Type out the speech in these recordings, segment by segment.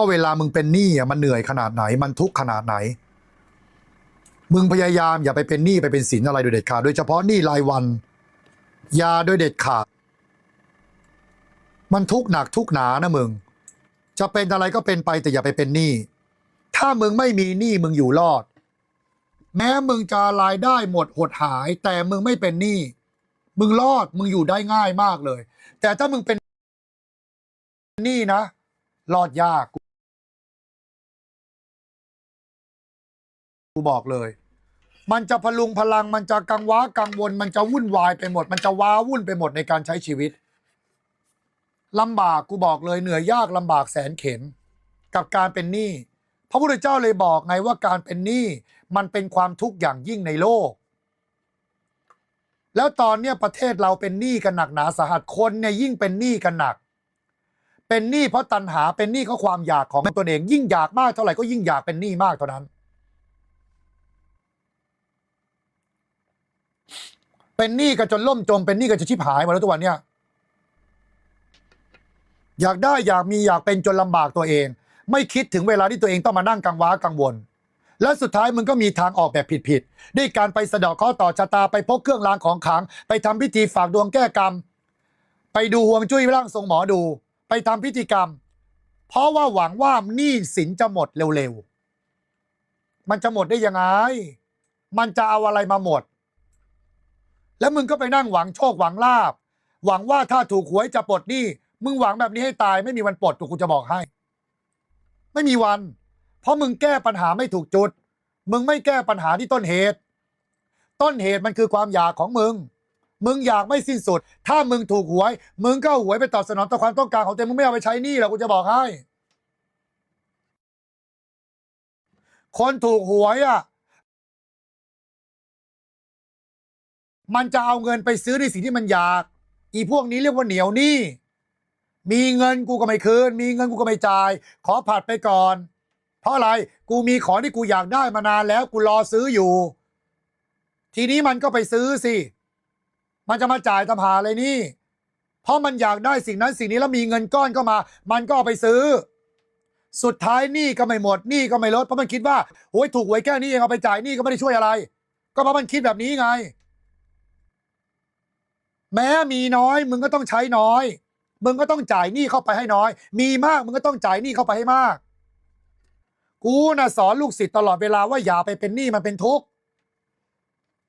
ว่าเวลามึงเป็นหนี้อะมันเหนื่อยขนาดไหน มันทุกข์ขนาดไหน มึงพยายามอย่าไปเป็นหนี้ไปเป็นสินอะไรโดยเด็ดขาดโดยเฉพาะหนี้รายวันอยาโดยเด็ดขาด มันทุกข์หนักทุกข์หนานะมึง จะเป็นอะไรก็เป็นไปแต่อย่าไปเป็นหนี้ถ้ามึงไม่มีหนี้มึงอยู่รอด แม้มึงจะรายได้หมดหดหาย แต่มึงไม่เป็นหนี้มึงรอดมึงอยู่ได้ง่ายมากเลย แต่ถ้ามึงเป็นหนี้นะ รอดยาก กูบอกเลย มันจะพลุงพลังมันจะกังวากังวล มันจะวุ่นวายไปหมด มันจะว้าวุ่นไปหมดในการใช้ชีวิตลำบากกูบอกเลยเหนื่อยยากลำบากแสนเข็นกับการเป็นหนี้พระพุทธเจ้าเลยบอกไงว่าการเป็นหนี้มันเป็นความทุกข์อย่างยิ่งในโลก แล้วตอนเนี้ยประเทศเราเป็นหนี้กันหนักหนาสาหัสคนเนี่ยยิ่งเป็นหนี้กันหนัก เป็นหนี้เพราะตัณหาเป็นหนี้เพราะความอยากของตนเอง ยิ่งอยากมากเท่าไหร่ก็ยิ่งอยากเป็นหนี้มากเท่านั้น เป็นหนี้กันจนล่มจมเป็นหนี้กันจนชิบหายหมดแล้วทุกวันเนี้ยอยากได้อยากมีอยากเป็นจนลำบากตัวเอง ไม่คิดถึงเวลาที่ตัวเองต้องมานั่งกังวากังวล และสุดท้ายมึงก็มีทางออกแบบผิดๆด้วยการไปสะเดาะข้อต่อชะตาไปพกเครื่องรางของขลัง ไปทำพิธีฝากดวงแก้กรรม ไปดูห่วงจุ้ยร่างทรงหมอดู ไปทำพิธีกรรม เพราะว่าหวังว่าหนี้สินจะหมดเร็วๆ มันจะหมดได้ยังไง มันจะเอาอะไรมาหมด แล้วมึงก็ไปนั่งหวังโชคหวังลาบ หวังว่าถ้าถูกหวยจะปลดหนี้มึงหวังแบบนี้ให้ตายไม่มีวันปลดถูกกูจะบอกให้ ไม่มีวัน เพราะมึงแก้ปัญหาไม่ถูกจุด มึงไม่แก้ปัญหาที่ต้นเหตุ ต้นเหตุมันคือความอยากของมึง มึงอยากไม่สิ้นสุด ถ้ามึงถูกหวย มึงก็หวยไปตอบสนองต่อความต้องการของตัวเองมึงไม่เอาไปใช้หนี้หรอกกูจะบอกให้ คนถูกหวยอะ มันจะเอาเงินไปซื้อในสิ่งที่มันอยาก อีพวกนี้เรียกว่าเหนียวหนี้ มีเงินกูก็ไม่คืน มีเงินกูก็ไม่จ่าย ขอผัดไปก่อน เพราะอะไร กูมีของที่กูอยากได้มานานแล้ว กูรอซื้ออยู่ ทีนี้มันก็ไปซื้อสิ มันจะมาจ่ายตำหาอะไรนี่ เพราะมันอยากได้สิ่งนั้นสิ่งนี้แล้วมีเงินก้อนเข้ามา มันก็เอาไปซื้อ สุดท้ายหนี้ก็ไม่หมดหนี้ก็ไม่ลด เพราะมันคิดว่าโอ้ยถูกหวยแค่นี้เองเอาไปจ่ายหนี้ก็ไม่ได้ช่วยอะไร ก็เพราะมันคิดแบบนี้ไง แม้มีน้อยมึงก็ต้องใช้น้อย มึงก็ต้องจ่ายหนี้เข้าไปให้น้อย มีมากมึงก็ต้องจ่ายหนี้เข้าไปให้มาก กูนะสอนลูกศิษย์ตลอดเวลาว่าอย่าไปเป็นหนี้มันเป็นทุกข์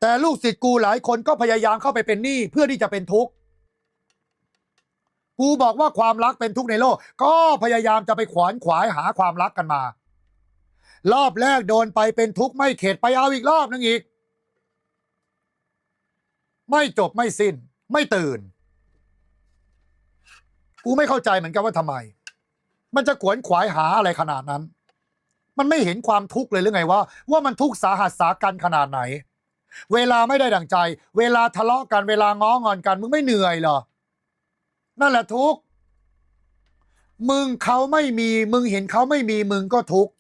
แต่ลูกศิษย์กูหลายคนก็พยายามเข้าไปเป็นหนี้เพื่อที่จะเป็นทุกข์กูบอกว่าความรักเป็นทุกข์ในโลก ก็พยายามจะไปขวานขวายหาความรักกันมา รอบแรกโดนไปเป็นทุกข์ไม่เข็ดไปเอาอีกรอบนึงอีก ไม่จบไม่สิ้น ไม่ตื่น กูไม่เข้าใจเหมือนกันว่าทำไม มันจะขวนขวายหาอะไรขนาดนั้น มันไม่เห็นความทุกข์เลยหรือไงว่า ว่ามันทุกข์สาหัสสากันขนาดไหน เวลาไม่ได้ดั่งใจ เวลาทะเลาะกันเวลาง้องอนกัน มึงไม่เหนื่อยเหรอ นั่นแหละทุกข์มึงเขาไม่มี มึงเห็นเขาไม่มีมึงก็ทุกข์